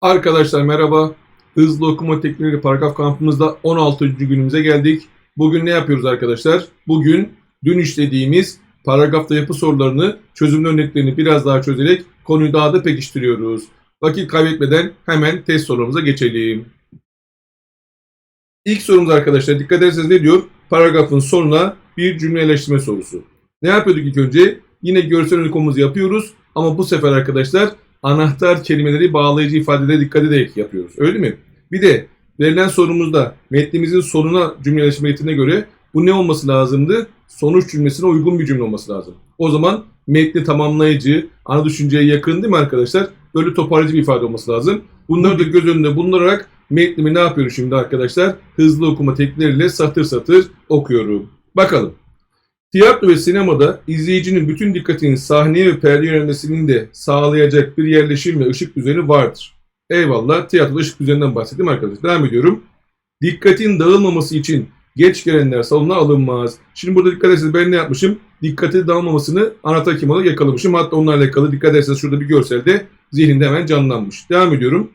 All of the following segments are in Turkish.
Arkadaşlar merhaba. Hızlı okuma teknikleri paragraf kampımızda 16. günümüze geldik. Bugün ne yapıyoruz arkadaşlar? Bugün dün işlediğimiz paragrafta yapı sorularını, çözüm örneklerini biraz daha çözerek konuyu daha da pekiştiriyoruz. Vakit kaybetmeden hemen test sorumuza geçelim. İlk sorumuz arkadaşlar dikkat ederseniz ne diyor? Paragrafın sonuna bir cümle eleştirme sorusu. Ne yapıyorduk ilk önce? Yine görsel örnek yapıyoruz ama bu sefer arkadaşlar anahtar kelimeleri bağlayıcı ifadelere dikkat ederek yapıyoruz. Öyle mi? Bir de verilen sorumuzda metnimizin sonuna cümle eleştirme getirine göre bu ne olması lazımdı? Sonuç cümlesine uygun bir cümle olması lazım. O zaman metni tamamlayıcı, ana düşünceye yakın değil mi arkadaşlar? Böyle toparlayıcı bir ifade olması lazım. Bunları da göz önünde bulundurarak metnimi ne yapıyorum şimdi arkadaşlar? Hızlı okuma teknikleriyle satır satır okuyorum. Bakalım. Tiyatro ve sinemada izleyicinin bütün dikkatini sahneye ve perde yönelmesini de sağlayacak bir yerleşim ve ışık düzeni vardır. Eyvallah tiyatroda ışık düzeninden bahsettim arkadaşlar. Devam ediyorum. Dikkatin dağılmaması için geç gelenler salona alınmaz. Şimdi burada dikkat ederseniz ben ne yapmışım? Dikkati dağılmamasını anahtar kim yakalamışım. Hatta onlarla alakalı dikkat ederseniz şurada bir görselde zihnimde hemen canlanmış. Devam ediyorum.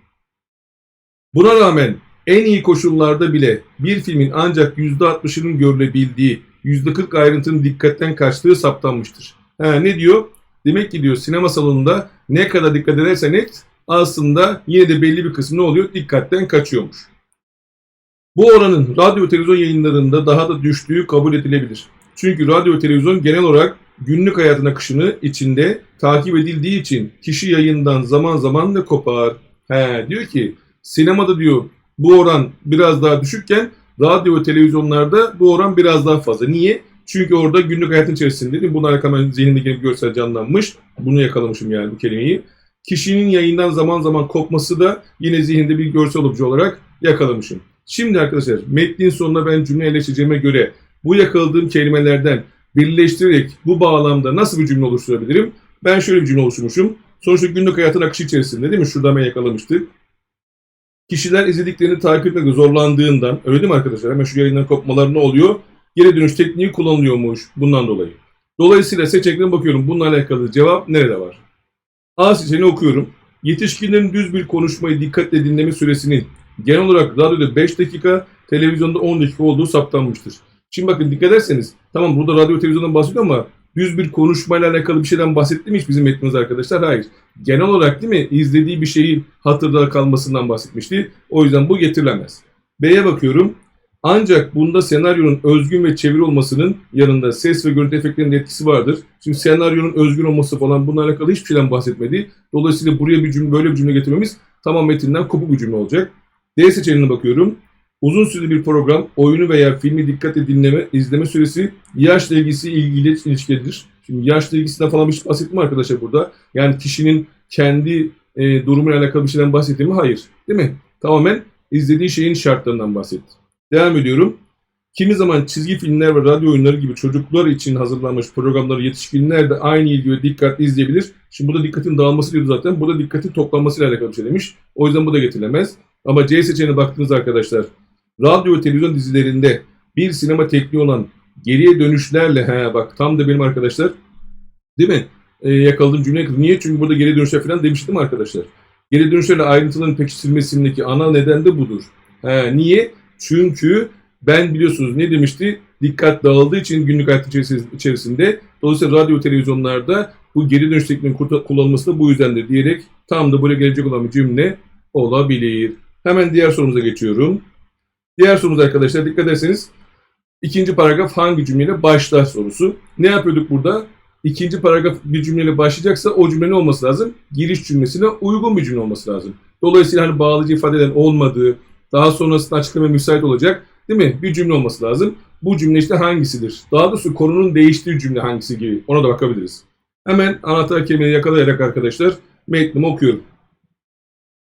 Buna rağmen en iyi koşullarda bile bir filmin ancak %60'ının görülebildiği, %40 ayrıntının dikkatten kaçtığı saptanmıştır. Ha, ne diyor? Demek ki diyor sinema salonunda ne kadar dikkat edersen et aslında yine de belli bir kısmı ne oluyor? Dikkatten kaçıyormuş. Bu oranın radyo televizyon yayınlarında daha da düştüğü kabul edilebilir. Çünkü radyo televizyon genel olarak günlük hayatın akışını içinde takip edildiği için kişi yayından zaman zaman da kopar. He, diyor ki sinemada diyor bu oran biraz daha düşükken radyo ve televizyonlarda bu oran biraz daha fazla. Niye? Çünkü orada günlük hayatın içerisinde değil mi? Bununla alakalı zihnimdeki bir görsel canlanmış. Bunu yakalamışım yani bu kelimeyi. Kişinin yayından zaman zaman kopması da yine zihninde bir görsel obje olarak yakalamışım. Şimdi arkadaşlar metnin sonuna ben cümle eleştireceğime göre bu yakaladığım kelimelerden birleştirerek bu bağlamda nasıl bir cümle oluşturabilirim? Ben şöyle bir cümle oluşturmuşum. Sonuçta günlük hayatın akışı içerisinde değil mi? Şurada ben yakalamıştık. Kişiler izlediklerini takip etmekte zorlandığından, öyle değil mi arkadaşlar? Hemen şu yayından kopmalar ne oluyor? Geri dönüş tekniği kullanılıyormuş bundan dolayı. Dolayısıyla seçeneklerine bakıyorum. Bununla alakalı cevap nerede var? A seçeneğini okuyorum. Yetişkinlerin düz bir konuşmayı dikkatle dinleme süresinin genel olarak radyoda 5 dakika, televizyonda 10 dakika olduğu saptanmıştır. Şimdi bakın dikkat ederseniz, tamam burada radyo televizyondan bahsediyor ama düz bir konuşmayla alakalı bir şeyden bahsetti mi hiç bizim metnimiz arkadaşlar? Hayır. Genel olarak değil mi izlediği bir şeyin hatırda kalmasından bahsetmişti. O yüzden bu getirilemez. B'ye bakıyorum. Ancak bunda senaryonun özgün ve çeviri olmasının yanında ses ve görüntü efektlerinin etkisi vardır. Şimdi senaryonun özgün olması falan bununla alakalı hiçbir şeyden bahsetmedi. Dolayısıyla buraya bir cümle, böyle bir cümle getirmemiz tamam metinden kopuk bir cümle olacak. D seçeneğine bakıyorum. Uzun süreli bir program, oyunu veya filmi dikkatle dinleme, izleme süresi yaşla ilgisi ilgiyle ilişkilidir. Şimdi yaşla ilgisinden falan bir şey bahsettim arkadaşlar burada? Yani kişinin kendi e, durumuyla alakalı bir şeyden bahsetti mi? Hayır. Değil mi? Tamamen izlediği şeyin şartlarından bahsetti. Devam ediyorum. Kimi zaman çizgi filmler ve radyo oyunları gibi çocuklar için hazırlanmış programları yetişkinler de aynı ilgi ve dikkatle izleyebilir. Şimdi burada dikkatin dağılması diyordu zaten. Burada dikkatin toplanmasıyla alakalı bir şey demiş. O yüzden bu da getirilemez. Ama C seçeneğine baktığınız arkadaşlar radyo ve televizyon dizilerinde bir sinema tekniği olan geriye dönüşlerle he bak tam da benim arkadaşlar değil mi? Ee, yakaladığım cümle yakaladım. Niye? Çünkü burada geri dönüşler falan demiştim arkadaşlar. Geri dönüşlerle ayrıntıların pekiştirilmesindeki ana neden de budur. He, niye? Çünkü ben biliyorsunuz ne demişti? Dikkat dağıldığı için günlük hayat içerisinde dolayısıyla radyo televizyonlarda bu geri dönüş tekniğinin kullanılması da bu yüzdendir diyerek tam da buraya gelecek olan bir cümle olabilir. Hemen diğer sorumuza geçiyorum. Diğer sorumuz arkadaşlar dikkat ederseniz ikinci paragraf hangi cümleyle başlar sorusu. Ne yapıyorduk burada? İkinci paragraf bir cümleyle başlayacaksa o cümle ne olması lazım? Giriş cümlesine uygun bir cümle olması lazım. Dolayısıyla hani bağlayıcı ifadeden olmadığı, daha sonrasında açıklama müsait olacak değil mi? Bir cümle olması lazım. Bu cümle işte hangisidir? Daha doğrusu konunun değiştiği cümle hangisi gibi ona da bakabiliriz. Hemen anahtar kelimeyi yakalayarak arkadaşlar metnimi okuyorum.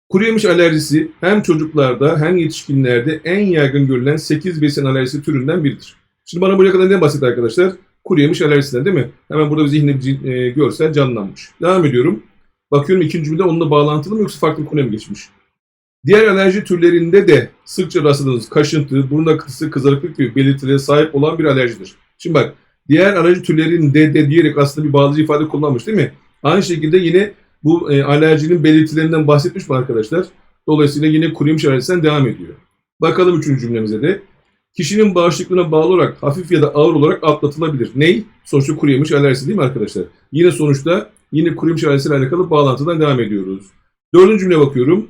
Kuru yemiş alerjisi hem çocuklarda hem yetişkinlerde en yaygın görülen 8 besin alerjisi türünden biridir. Şimdi bana buraya kadar ne basit arkadaşlar? Kuru yemiş alerjisinden değil mi? Hemen burada bir zihni bir e, görsel canlanmış. Devam ediyorum. Bakıyorum ikinci cümle onunla bağlantılı mı yoksa farklı bir konuya mı geçmiş? Diğer alerji türlerinde de sıkça rastladığınız kaşıntı, burun akıntısı, kızarıklık gibi belirtilere sahip olan bir alerjidir. Şimdi bak diğer alerji türlerinde de diyerek aslında bir bağlıcı ifade kullanmış değil mi? Aynı şekilde yine bu e, alerjinin belirtilerinden bahsetmiş mi arkadaşlar? Dolayısıyla yine kuru yemiş alerjisinden devam ediyor. Bakalım üçüncü cümlemize de. Kişinin bağışıklığına bağlı olarak hafif ya da ağır olarak atlatılabilir. Ney? Sonuçta kuru alerjisi değil mi arkadaşlar? Yine sonuçta yine kuru alerjisiyle alakalı bağlantıdan devam ediyoruz. Dördüncü cümle bakıyorum.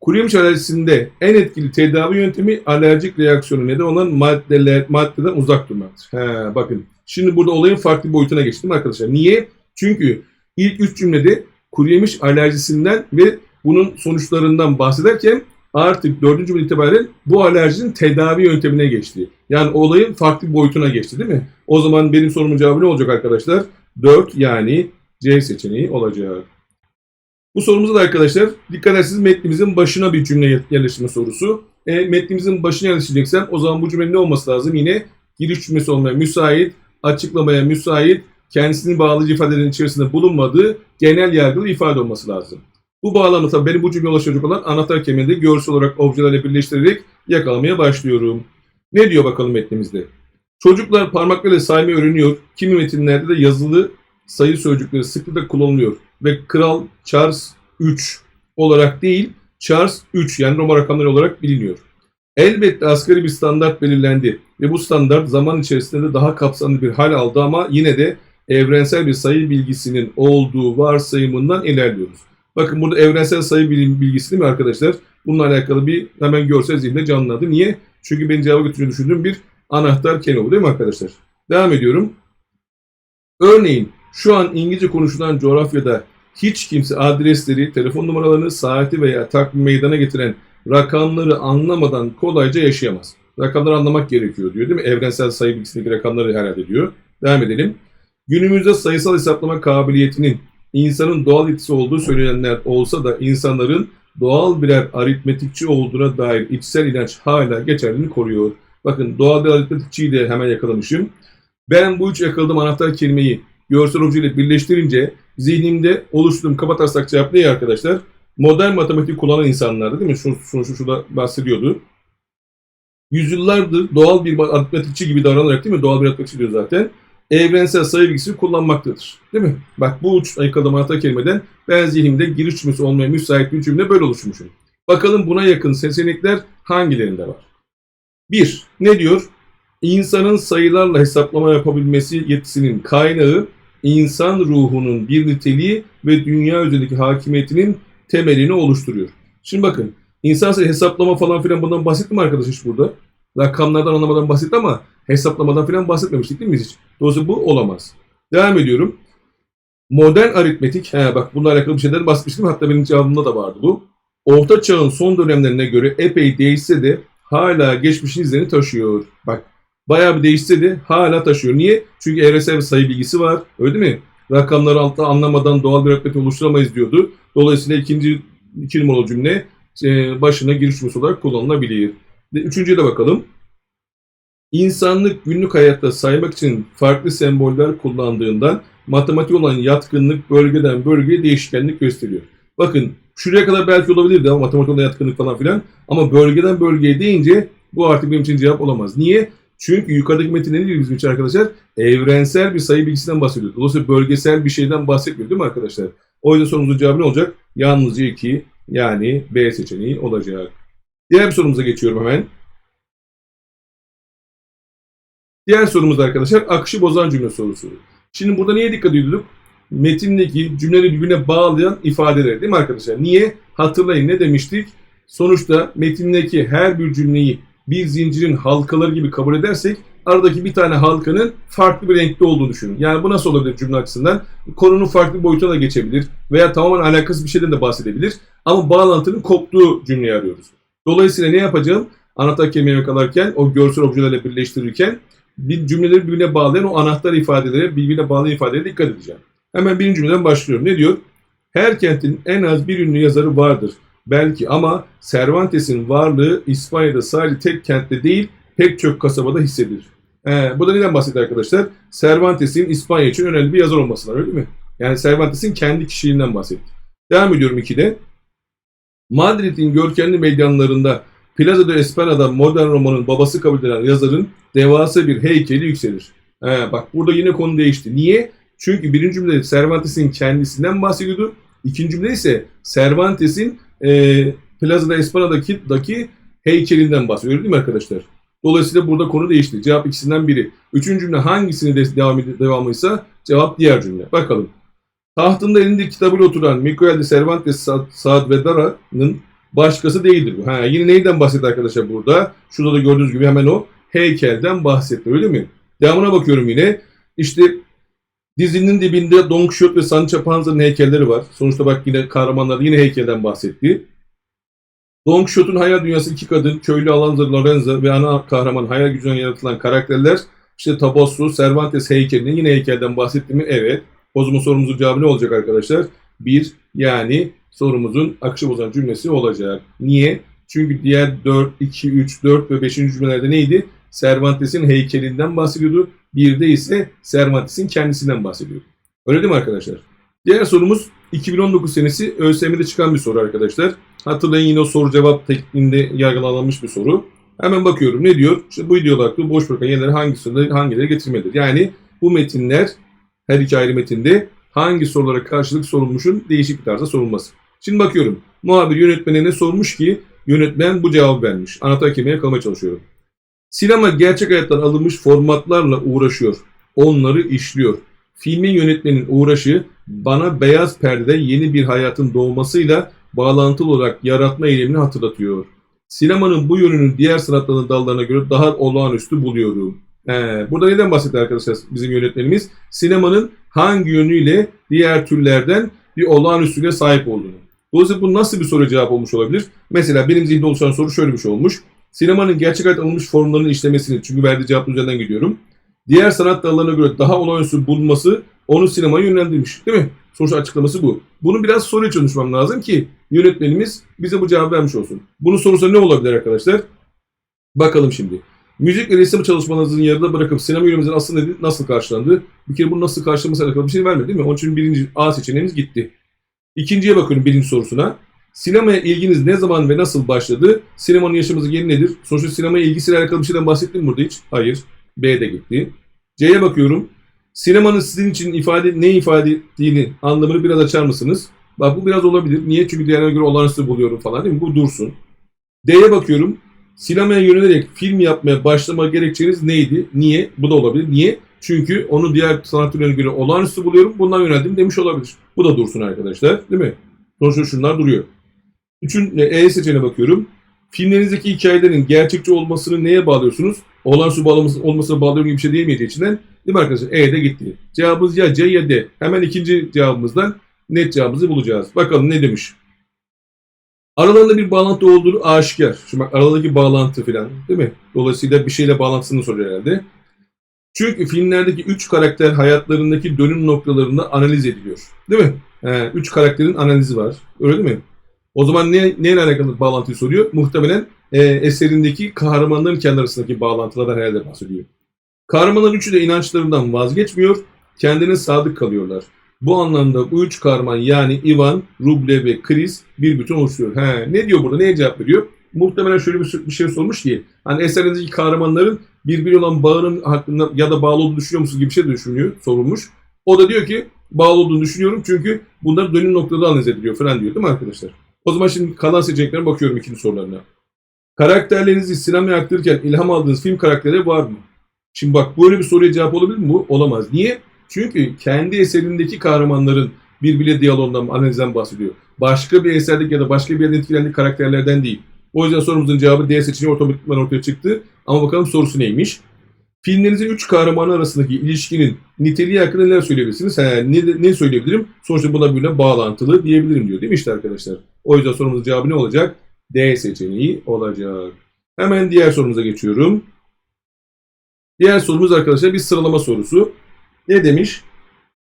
Kuru alerjisinde en etkili tedavi yöntemi alerjik reaksiyonu neden olan maddeler, maddeden uzak durmaktır. He, bakın şimdi burada olayın farklı boyutuna geçtim arkadaşlar. Niye? Çünkü ilk üç cümlede kuru yemiş alerjisinden ve bunun sonuçlarından bahsederken artık dördüncü cümle itibaren bu alerjinin tedavi yöntemine geçti. Yani olayın farklı boyutuna geçti değil mi? O zaman benim sorumun cevabı ne olacak arkadaşlar? 4 yani C seçeneği olacak. Bu sorumuzda da arkadaşlar dikkat ederseniz metnimizin başına bir cümle yerleştirme sorusu. E, metnimizin başına yerleştireceksem o zaman bu cümlenin ne olması lazım? Yine giriş cümlesi olmaya müsait, açıklamaya müsait, kendisini bağlayıcı ifadelerin içerisinde bulunmadığı genel yargılı ifade olması lazım. Bu bağlamda tabii benim bu cümleye ulaşacak olan anahtar kelimeleri görsel olarak objelerle birleştirerek yakalamaya başlıyorum. Ne diyor bakalım metnimizde? Çocuklar parmaklarıyla saymayı öğreniyor. Kimi metinlerde de yazılı sayı sözcükleri sıklıkla kullanılıyor. Ve Kral Charles 3 olarak değil, Charles 3 yani Roma rakamları olarak biliniyor. Elbette asgari bir standart belirlendi ve bu standart zaman içerisinde de daha kapsamlı bir hal aldı ama yine de evrensel bir sayı bilgisinin olduğu varsayımından ilerliyoruz. Bakın burada evrensel sayı bilgisi değil mi arkadaşlar? Bununla alakalı bir hemen görsel zihinde canlandı. Niye? Çünkü beni cevaba götürüyor düşündüğüm bir anahtar kelime değil mi arkadaşlar? Devam ediyorum. Örneğin şu an İngilizce konuşulan coğrafyada hiç kimse adresleri, telefon numaralarını, saati veya takvim meydana getiren rakamları anlamadan kolayca yaşayamaz. Rakamları anlamak gerekiyor diyor değil mi? Evrensel sayı bilgisindeki rakamları herhalde diyor. Devam edelim. Günümüzde sayısal hesaplama kabiliyetinin insanın doğal yetisi olduğu söylenenler olsa da insanların doğal birer aritmetikçi olduğuna dair içsel inanç hala geçerliliğini koruyor. Bakın doğal bir aritmetikçiyi de hemen yakalamışım. Ben bu üç yakaladığım anahtar kelimeyi görsel objeyle birleştirince zihnimde oluşturduğum kabataslak cevap ne arkadaşlar? Modern matematik kullanan insanlardı değil mi? Şu, şu, şu, şurada bahsediyordu. Yüzyıllardır doğal bir aritmetikçi gibi davranarak değil mi? Doğal bir aritmetikçi diyor zaten. Evrensel sayı bilgisini kullanmaktadır. Değil mi? Bak bu üç yakaladığım anahtar kelimeden ben zihnimde giriş cümlesi olmaya müsait bir cümle böyle oluşmuşum. Bakalım buna yakın seçenekler hangilerinde var? 1. Ne diyor? İnsanın sayılarla hesaplama yapabilmesi yetisinin kaynağı insan ruhunun bir niteliği ve dünya üzerindeki hakimiyetinin temelini oluşturuyor. Şimdi bakın insan hesaplama falan filan bundan bahsetti mi arkadaş hiç burada? Rakamlardan anlamadan bahsetti ama hesaplamadan filan bahsetmemiştik değil mi biz hiç? Dolayısıyla bu olamaz. Devam ediyorum. Modern aritmetik, he bak bununla alakalı bir şeyler bahsetmiştim hatta benim cevabımda da vardı bu. Orta çağın son dönemlerine göre epey değişse de hala geçmişin izlerini taşıyor. Bak bayağı bir değişse de hala taşıyor. Niye? Çünkü bir sayı bilgisi var. Öyle değil mi? Rakamları altta anlamadan doğal bir aritmetik oluşturamayız diyordu. Dolayısıyla ikinci iki numaralı cümle e, başına giriş cümlesi olarak kullanılabilir. Üçüncüye de bakalım. İnsanlık günlük hayatta saymak için farklı semboller kullandığından matematik olan yatkınlık bölgeden bölgeye değişkenlik gösteriyor. Bakın şuraya kadar belki olabilirdi ama matematik olan yatkınlık falan filan ama bölgeden bölgeye deyince bu artık benim için cevap olamaz. Niye? Çünkü yukarıdaki metin ne diyor bizim için arkadaşlar? Evrensel bir sayı bilgisinden bahsediyor. Dolayısıyla bölgesel bir şeyden bahsetmiyor değil mi arkadaşlar? O yüzden sorumuzun cevabı ne olacak? Yalnızca 2 yani B seçeneği olacak. Diğer bir sorumuza geçiyorum hemen. Diğer sorumuz arkadaşlar akışı bozan cümle sorusu. Şimdi burada niye dikkat ediyorduk? Metindeki cümleleri birbirine bağlayan ifadeler değil mi arkadaşlar? Niye? Hatırlayın ne demiştik? Sonuçta metindeki her bir cümleyi bir zincirin halkaları gibi kabul edersek aradaki bir tane halkanın farklı bir renkte olduğunu düşünün. Yani bu nasıl olabilir cümle açısından? Konunun farklı boyutuna da geçebilir veya tamamen alakasız bir şeyden de bahsedebilir. Ama bağlantının koptuğu cümleyi arıyoruz. Dolayısıyla ne yapacağım? Anahtar kelimeyi yakalarken, o görsel objelerle birleştirirken bir cümleleri birbirine bağlayan o anahtar ifadelere, birbirine bağlayan ifadelere dikkat edeceğim. Hemen birinci cümleden başlıyorum. Ne diyor? Her kentin en az bir ünlü yazarı vardır. Belki ama Cervantes'in varlığı İspanya'da sadece tek kentte değil pek çok kasabada hissedilir. Ee, bu da neden bahsediyor arkadaşlar? Cervantes'in İspanya için önemli bir yazar olmasından öyle mi? Yani Cervantes'in kendi kişiliğinden bahsetti. Devam ediyorum 2'de. Madrid'in görkemli meydanlarında Plaza de España'da modern romanın babası kabul edilen yazarın devasa bir heykeli yükselir. Ee, bak burada yine konu değişti. Niye? Çünkü birinci cümlede Cervantes'in kendisinden bahsediyordu. İkinci cümle ise Cervantes'in e, Plaza de Espana'daki daki heykelinden bahsediyor değil mi arkadaşlar? Dolayısıyla burada konu değişti. Cevap ikisinden biri. Üçüncü cümle hangisini de devam devamıysa cevap diğer cümle. Bakalım. Tahtında elinde kitabıyla oturan Miguel de Cervantes Sa- Saavedra'nın başkası değildir bu. Ha, yine neyden bahsetti arkadaşlar burada? Şurada da gördüğünüz gibi hemen o heykelden bahsetti öyle mi? Devamına bakıyorum yine. İşte dizinin dibinde Don Quixote ve Sancho Panza'nın heykelleri var. Sonuçta bak yine kahramanlar yine heykelden bahsetti. Don Quixote'un hayal dünyası iki kadın, köylü Alanza Lorenzo ve ana kahraman hayal gücünden yaratılan karakterler. İşte Tabosu, Cervantes heykelinin yine heykelden bahsetti mi? Evet. O zaman sorumuzun cevabı ne olacak arkadaşlar? Bir, yani sorumuzun akışı bozan cümlesi olacak. Niye? Çünkü diğer 4, 2, 3, 4 ve 5. cümlelerde neydi? Cervantes'in heykelinden bahsediyordu. Bir de ise Cervantes'in kendisinden bahsediyor. Öyle değil mi arkadaşlar? Diğer sorumuz 2019 senesi ÖSYM'de çıkan bir soru arkadaşlar. Hatırlayın yine o soru cevap tekniğinde yargılanmış bir soru. Hemen bakıyorum ne diyor? İşte bu video olarak boş bırakan yerleri hangisinde hangileri getirmelidir? Yani bu metinler her iki ayrı metinde hangi sorulara karşılık sorulmuşun değişik bir tarzda sorulması. Şimdi bakıyorum. Muhabir yönetmene ne sormuş ki yönetmen bu cevabı vermiş. Anahtar kelimeye yakalamaya çalışıyorum. Sinema gerçek hayattan alınmış formatlarla uğraşıyor. Onları işliyor. Filmin yönetmenin uğraşı bana beyaz perdede yeni bir hayatın doğmasıyla bağlantılı olarak yaratma eylemini hatırlatıyor. Sinemanın bu yönünün diğer sanatların dallarına göre daha olağanüstü buluyorum. He, burada neden bahsetti arkadaşlar bizim yönetmenimiz? Sinemanın hangi yönüyle diğer türlerden bir olağanüstüne sahip olduğunu. Dolayısıyla bu nasıl bir soru cevap olmuş olabilir? Mesela benim zihnimde oluşan soru şöyle bir şey olmuş. Sinemanın gerçek hayat alınmış formlarını işlemesini, çünkü verdiği cevap üzerinden gidiyorum. Diğer sanat dallarına göre daha olağanüstü bulunması onu sinemaya yönlendirmiş. Değil mi? Sonuç açıklaması bu. Bunu biraz soruya çalışmam lazım ki yönetmenimiz bize bu cevabı vermiş olsun. Bunun sorusu ne olabilir arkadaşlar? Bakalım şimdi. Müzik ve resim çalışmalarınızın yarıda bırakıp sinema yönümüzün asıl nedeni nasıl karşılandı? Bir kere bunu nasıl karşılaması alakalı bir şey vermedi değil mi? Onun için birinci A seçeneğimiz gitti. İkinciye bakıyorum birinci sorusuna. Sinemaya ilginiz ne zaman ve nasıl başladı? Sinemanın yaşamımızı yeni nedir? Sonuçta sinemaya ilgisiyle alakalı bir şeyden bahsettim burada hiç? Hayır. B de gitti. C'ye bakıyorum. Sinemanın sizin için ifade ne ifade ettiğini anlamını biraz açar mısınız? Bak bu biraz olabilir. Niye? Çünkü diğerlerine göre olağanüstü buluyorum falan değil mi? Bu dursun. D'ye bakıyorum. Sinemaya yönelerek film yapmaya başlama gerekçeniz neydi? Niye? Bu da olabilir. Niye? Çünkü onu diğer sanat türlerine göre olağanüstü buluyorum. Bundan yöneldim demiş olabilir. Bu da dursun arkadaşlar. Değil mi? Sonuçta şunlar duruyor. Üçün, E seçeneğine bakıyorum. Filmlerinizdeki hikayelerin gerçekçi olmasını neye bağlıyorsunuz? Olağanüstü bağlaması, olmasına bağlıyorum gibi bir şey diyemeyeceği içinden. Değil mi arkadaşlar? E de gitti. Cevabımız ya C ya D. Hemen ikinci cevabımızdan net cevabımızı bulacağız. Bakalım ne demiş? Aralarında bir bağlantı olduğu aşikar. Şimdi bak aralarındaki bağlantı falan değil mi? Dolayısıyla bir şeyle bağlantısını soruyor herhalde. Çünkü filmlerdeki üç karakter hayatlarındaki dönüm noktalarında analiz ediliyor. Değil mi? He, üç karakterin analizi var. Öyle değil mi? O zaman ne, neyle alakalı bağlantıyı soruyor? Muhtemelen e, eserindeki kahramanların kendi arasındaki bağlantılardan herhalde bahsediyor. Kahramanların üçü de inançlarından vazgeçmiyor, kendine sadık kalıyorlar. Bu anlamda bu üç kahraman yani Ivan, Ruble ve Chris bir bütün oluşturuyor. He, ne diyor burada? Neye cevap veriyor? Muhtemelen şöyle bir, bir şey sormuş ki hani eserindeki kahramanların birbiri olan bağının hakkında ya da bağlı olduğunu düşünüyor musunuz gibi bir şey de düşünüyor, sorulmuş. O da diyor ki bağlı olduğunu düşünüyorum çünkü bunlar dönüm noktada analiz ediliyor falan diyor değil mi arkadaşlar? O zaman şimdi kalan seçeneklere bakıyorum ikinci sorularına. Karakterlerinizi sinemaya aktarırken ilham aldığınız film karakterleri var mı? Şimdi bak böyle bir soruya cevap olabilir mi bu? Olamaz. Niye? Çünkü kendi eserindeki kahramanların birbiriyle diyaloğundan, analizden bahsediyor. Başka bir eserdeki ya da başka bir yerden etkilendiği karakterlerden değil. O yüzden sorumuzun cevabı D seçeneği otomatikman ortaya çıktı. Ama bakalım sorusu neymiş? Filmlerinizin üç kahramanı arasındaki ilişkinin niteliği hakkında neler söyleyebilirsiniz? He, ne, ne söyleyebilirim? Sonuçta buna birbirine bağlantılı diyebilirim diyor değil mi işte arkadaşlar? O yüzden sorumuzun cevabı ne olacak? D seçeneği olacak. Hemen diğer sorumuza geçiyorum. Diğer sorumuz arkadaşlar bir sıralama sorusu. Ne demiş?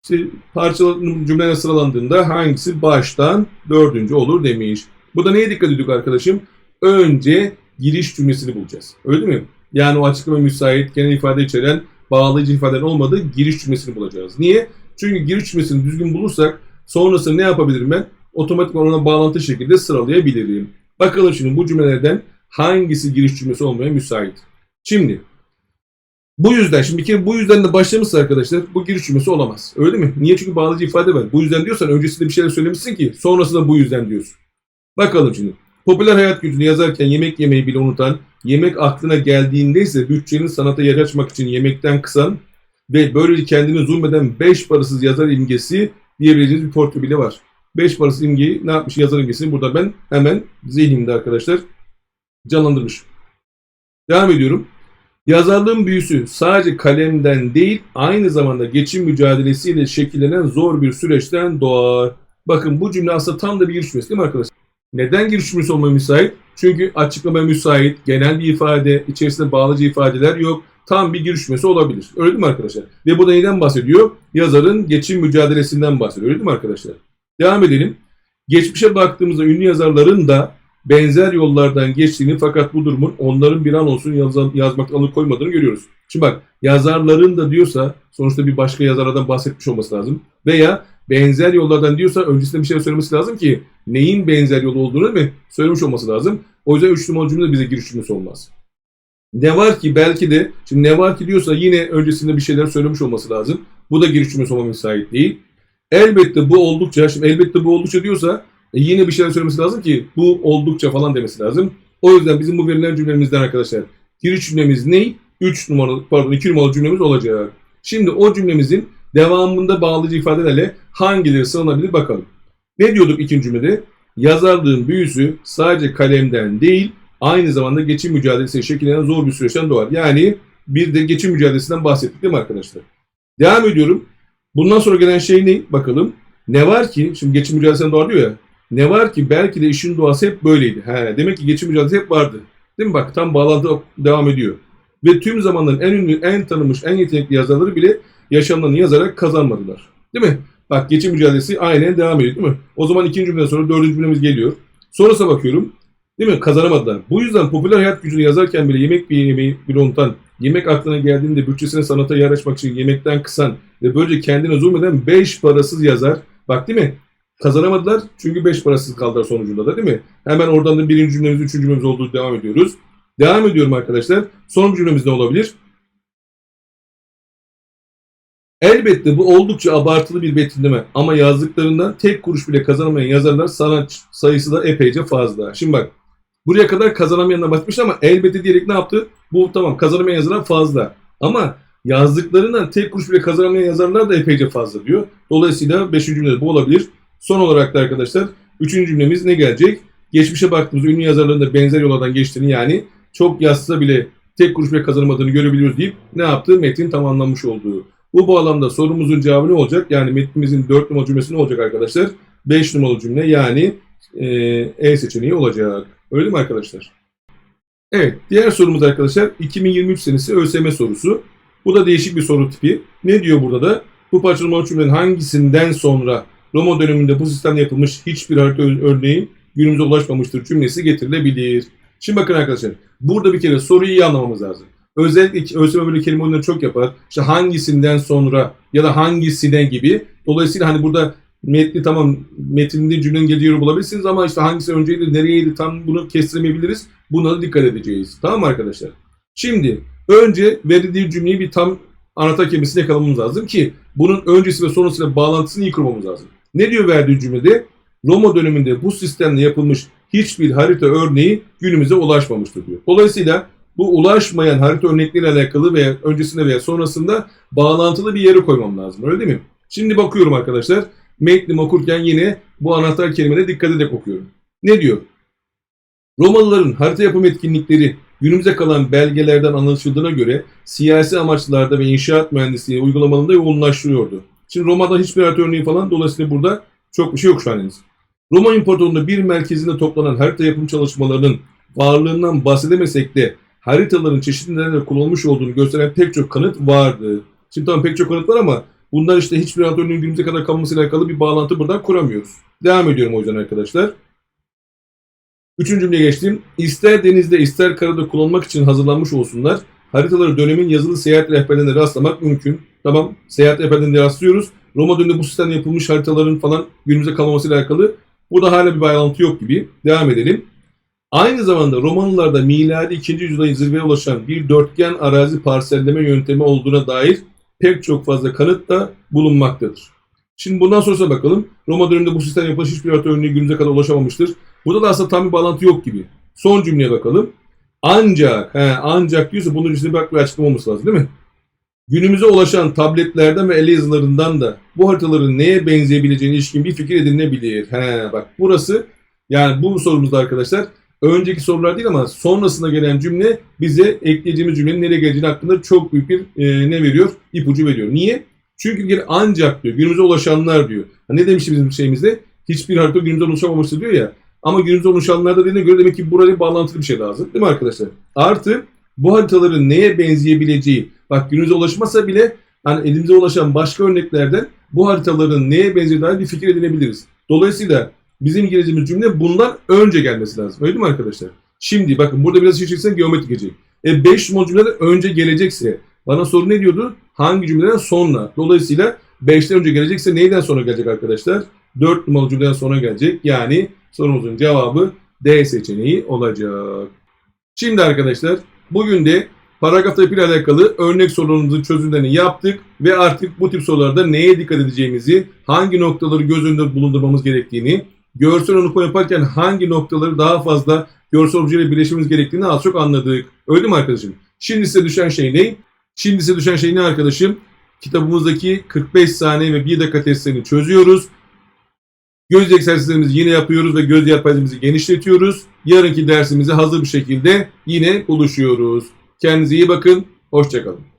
İşte parçaların cümleler sıralandığında hangisi baştan dördüncü olur demiş. Burada neye dikkat ediyorduk arkadaşım? Önce giriş cümlesini bulacağız. Öyle mi? Yani o açıklama müsait, genel ifade içeren bağlayıcı ifadelerin olmadığı giriş cümlesini bulacağız. Niye? Çünkü giriş cümlesini düzgün bulursak sonrasında ne yapabilirim ben? Otomatik ona bağlantı şekilde sıralayabilirim. Bakalım şimdi bu cümlelerden hangisi giriş cümlesi olmaya müsait? Şimdi bu yüzden, şimdi bir kere bu yüzden de başlamışsa arkadaşlar bu giriş cümlesi olamaz. Öyle mi? Niye? Çünkü bağlayıcı ifade var. Bu yüzden diyorsan öncesinde bir şeyler söylemişsin ki sonrasında bu yüzden diyorsun. Bakalım şimdi. Popüler hayat gücünü yazarken yemek yemeyi bile unutan, yemek aklına geldiğinde ise bütçenin sanata yer açmak için yemekten kısan ve böylece kendini zulmeden 5 parasız yazar imgesi diyebileceğimiz bir portre bile var. 5 parasız imgeyi ne yapmış yazar imgesini burada ben hemen zihnimde arkadaşlar canlandırmış. Devam ediyorum. Yazarlığın büyüsü sadece kalemden değil aynı zamanda geçim mücadelesiyle şekillenen zor bir süreçten doğar. Bakın bu cümle aslında tam da bir giriş değil mi arkadaşlar? Neden giriş cümlesi olmaya müsait? Çünkü açıklama müsait, genel bir ifade, içerisinde bağlıcı ifadeler yok. Tam bir giriş cümlesi olabilir. Öyle değil mi arkadaşlar? Ve bu da neyden bahsediyor? Yazarın geçim mücadelesinden bahsediyor. Öyle değil mi arkadaşlar? Devam edelim. Geçmişe baktığımızda ünlü yazarların da benzer yollardan geçtiğini fakat bu durumun onların bir an olsun yazan, yazmakta alıkoymadığını görüyoruz. Şimdi bak yazarların da diyorsa sonuçta bir başka yazarlardan bahsetmiş olması lazım. Veya benzer yollardan diyorsa öncesinde bir şey söylemesi lazım ki neyin benzer yol olduğunu mi söylemiş olması lazım. O yüzden üç numaralı cümle bize giriş cümlesi olmaz. Ne var ki belki de şimdi ne var ki diyorsa yine öncesinde bir şeyler söylemiş olması lazım. Bu da giriş cümlesi olmama müsait değil. Elbette bu oldukça şimdi elbette bu oldukça diyorsa e, yine bir şeyler söylemesi lazım ki bu oldukça falan demesi lazım. O yüzden bizim bu verilen cümlemizden arkadaşlar giriş cümlemiz ne? 3 numaralı pardon 2 numaralı cümlemiz olacak. Şimdi o cümlemizin devamında bağlayıcı ifadelerle hangileri sığınabilir bakalım. Ne diyorduk ikinci cümlede? Yazarlığın büyüsü sadece kalemden değil aynı zamanda geçim mücadelesi şekillenen zor bir süreçten doğar. Yani bir de geçim mücadelesinden bahsettik değil mi arkadaşlar? Devam ediyorum. Bundan sonra gelen şey ne? Bakalım. Ne var ki, şimdi geçim mücadelesinden doğar diyor ya. Ne var ki belki de işin doğası hep böyleydi. He, demek ki geçim mücadelesi hep vardı. Değil mi? Bak tam bağlantı devam ediyor. Ve tüm zamanların en ünlü, en tanınmış, en yetenekli yazarları bile yaşamlarını yazarak kazanmadılar. Değil mi? Bak geçim mücadelesi aynen devam ediyor değil mi? O zaman ikinci cümleden sonra dördüncü cümlemiz geliyor. Sonrasına bakıyorum. Değil mi? Kazanamadılar. Bu yüzden popüler hayat gücünü yazarken bile yemek bir yemeği bile unutan, yemek aklına geldiğinde bütçesine sanata yer açmak için yemekten kısan ve böylece kendine zulmeden 5 parasız yazar. Bak değil mi? Kazanamadılar çünkü 5 parasız kaldılar sonucunda da değil mi? Hemen oradan da birinci cümlemiz, üçüncü cümlemiz olduğu devam ediyoruz. Devam ediyorum arkadaşlar. Son cümlemiz ne olabilir? Elbette bu oldukça abartılı bir betimleme ama yazdıklarından tek kuruş bile kazanamayan yazarlar sanat sayısı da epeyce fazla. Şimdi bak buraya kadar kazanamayandan bahsetmiş ama elbette diyerek ne yaptı? Bu tamam kazanamayan yazarlar fazla ama yazdıklarından tek kuruş bile kazanamayan yazarlar da epeyce fazla diyor. Dolayısıyla 5. cümlede bu olabilir. Son olarak da arkadaşlar 3. cümlemiz ne gelecek? Geçmişe baktığımızda ünlü yazarların da benzer yollardan geçtiğini yani çok yazsa bile tek kuruş bile kazanamadığını görebiliyoruz deyip ne yaptı? Metin tamamlanmış olduğu. Bu bağlamda sorumuzun cevabı ne olacak? Yani metnimizin 4 numaralı cümlesi ne olacak arkadaşlar? 5 numaralı cümle yani e, E seçeneği olacak. Öyle mi arkadaşlar? Evet, diğer sorumuz arkadaşlar 2023 senesi ÖSYM sorusu. Bu da değişik bir soru tipi. Ne diyor burada da? Bu parçalama cümlenin hangisinden sonra Roma döneminde bu sistemde yapılmış hiçbir harita örneği günümüze ulaşmamıştır cümlesi getirilebilir. Şimdi bakın arkadaşlar, burada bir kere soruyu iyi anlamamız lazım. Özellikle ÖSYM böyle kelime oyunları çok yapar. İşte hangisinden sonra ya da hangisine gibi. Dolayısıyla hani burada metni tamam metinde cümlenin geldiği bulabilirsiniz ama işte hangisi önceydi, nereyeydi tam bunu kestiremeyebiliriz. Buna da dikkat edeceğiz. Tamam mı arkadaşlar? Şimdi önce verildiği cümleyi bir tam anahtar kelimesine yakalamamız lazım ki bunun öncesi ve sonrasıyla bağlantısını iyi kurmamız lazım. Ne diyor verdiği cümlede? Roma döneminde bu sistemle yapılmış hiçbir harita örneği günümüze ulaşmamıştır diyor. Dolayısıyla bu ulaşmayan harita örnekleriyle alakalı veya öncesinde veya sonrasında bağlantılı bir yere koymam lazım. Öyle değil mi? Şimdi bakıyorum arkadaşlar. Metnimi okurken yine bu anahtar kelimene dikkat ederek okuyorum. Ne diyor? Romalıların harita yapım etkinlikleri günümüze kalan belgelerden anlaşıldığına göre siyasi amaçlarda ve inşaat mühendisliği uygulamalarında yoğunlaştırıyordu. Şimdi Roma'da hiçbir harita örneği falan dolayısıyla burada çok bir şey yok şu an henüz. Roma İmparatorluğu'nda bir merkezinde toplanan harita yapım çalışmalarının varlığından bahsedemesek de haritaların çeşitli nedenlerle kullanılmış olduğunu gösteren pek çok kanıt vardı. Şimdi tamam pek çok kanıt var ama bunlar işte hiçbir örneğinin günümüze kadar kalmasıyla alakalı bir bağlantı buradan kuramıyoruz. Devam ediyorum o yüzden arkadaşlar. Üçüncü cümleye geçtim. İster denizde ister karada kullanmak için hazırlanmış olsunlar. Haritaları dönemin yazılı seyahat rehberlerine rastlamak mümkün. Tamam seyahat rehberlerine rastlıyoruz. Roma döneminde bu sistemde yapılmış haritaların falan günümüze kalmamasıyla alakalı. Burada hala bir bağlantı yok gibi. Devam edelim. Aynı zamanda Romanlılarda miladi 2. yüzyılda zirveye ulaşan bir dörtgen arazi parselleme yöntemi olduğuna dair pek çok fazla kanıt da bulunmaktadır. Şimdi bundan sonrasına bakalım. Roma döneminde bu sistem yapılmış hiçbir harita örneği günümüze kadar ulaşamamıştır. Burada da aslında tam bir bağlantı yok gibi. Son cümleye bakalım. Ancak, he, ancak diyorsa bunun üstüne bak bir açıklama olması lazım değil mi? Günümüze ulaşan tabletlerden ve el yazılarından da bu haritaların neye benzeyebileceğine ilişkin bir fikir edinebilir. He, bak burası yani bu sorumuzda arkadaşlar önceki sorular değil ama sonrasında gelen cümle bize ekleyeceğimiz cümlenin nereye geleceğini hakkında çok büyük bir e, ne veriyor? İpucu veriyor. Niye? Çünkü bir ancak diyor. Günümüze ulaşanlar diyor. Ha, ne demişti bizim şeyimizde? Hiçbir harita günümüze ulaşamamıştır diyor ya. Ama günümüze ulaşanlarda dediğine göre demek ki buraya bağlantılı bir şey lazım. Değil mi arkadaşlar? Artı bu haritaların neye benzeyebileceği. Bak günümüze ulaşmasa bile hani elimize ulaşan başka örneklerden bu haritaların neye benzediğine dair bir fikir edinebiliriz. Dolayısıyla bizim gireceğimiz cümle bundan önce gelmesi lazım. Öyle mi arkadaşlar? Şimdi bakın burada biraz şey çeksen geometrik gelecek. E 5 numaralı cümleden önce gelecekse bana soru ne diyordu? Hangi cümleden sonra? Dolayısıyla 5'ten önce gelecekse neyden sonra gelecek arkadaşlar? 4 numaralı cümleden sonra gelecek. Yani sorumuzun cevabı D seçeneği olacak. Şimdi arkadaşlar bugün de paragraf yapıyla alakalı örnek sorularımızın çözümlerini yaptık ve artık bu tip sorularda neye dikkat edeceğimizi, hangi noktaları göz önünde bulundurmamız gerektiğini, görsel okuma yaparken hangi noktaları daha fazla görsel objeyle birleşmemiz gerektiğini az çok anladık. Öyle mi arkadaşım? Şimdi size düşen şey ne? Şimdi size düşen şey ne arkadaşım? Kitabımızdaki 45 saniye ve 1 dakika testlerini çözüyoruz. Göz egzersizlerimizi yine yapıyoruz ve göz yelpazemizi genişletiyoruz. Yarınki dersimize hazır bir şekilde yine buluşuyoruz. Kendinize iyi bakın. Hoşçakalın.